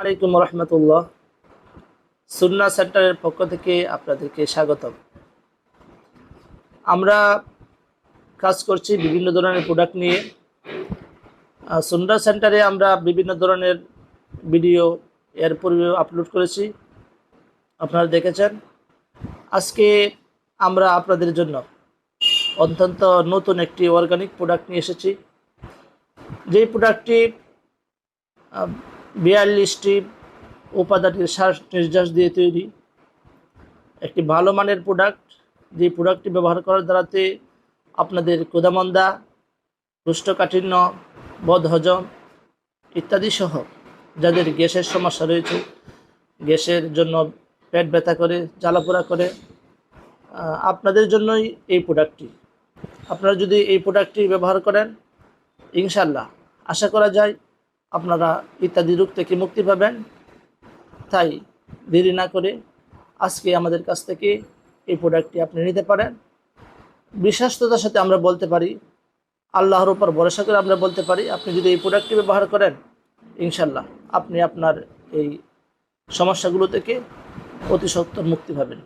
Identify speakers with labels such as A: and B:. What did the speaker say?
A: আলাইকুম রহমতুল্লাহ। সুন্না সেন্টারের পক্ষ থেকে আপনাদেরকে স্বাগতম। আমরা কাজ করছি বিভিন্ন ধরনের প্রোডাক্ট নিয়ে। সুন্না সেন্টারে আমরা বিভিন্ন ধরনের ভিডিও এর আপলোড করেছি। আপনারা দেখেছেন। আজকে আমরা আপনাদের জন্য অত্যন্ত নতুন একটি অর্গানিক প্রোডাক্ট নিয়ে এসেছি। যেই প্রোডাক্টটি বিয়াল্লিশটি উপাদানের শ্বাস নির্যাস দিয়ে তৈরি। একটি ভালো মানের প্রোডাক্ট যে প্রোডাক্টটি ব্যবহার করার দ্বারাতে আপনাদের কোদামন্দা কুষ্ঠকাঠিন্য বদহজম ইত্যাদি সহ যাদের গ্যাসের সমস্যা রয়েছে, গ্যাসের জন্য পেট ব্যথা করে, জ্বালাপোড়া করে আপনাদের জন্যই এই প্রোডাক্টটি আপনারা যদি এই প্রোডাক্টটি ব্যবহার করেন ইনশাল্লাহ আশা করা যায় আপনারা ইত্যাদি রোগ থেকে মুক্তি পাবেন। তাই দেরি না করে আজকে আমাদের কাছ থেকে এই প্রোডাক্টটি আপনি নিতে পারেন। বিশ্বাস্ততার সাথে আমরা বলতে পারি, আল্লাহর উপর ভরসা করে আমরা বলতে পারি, আপনি যদি এই প্রোডাক্টটি ব্যবহার করেন ইনশাল্লাহ আপনি আপনার এই সমস্যাগুলো থেকে অতি সত্তর মুক্তি পাবেন।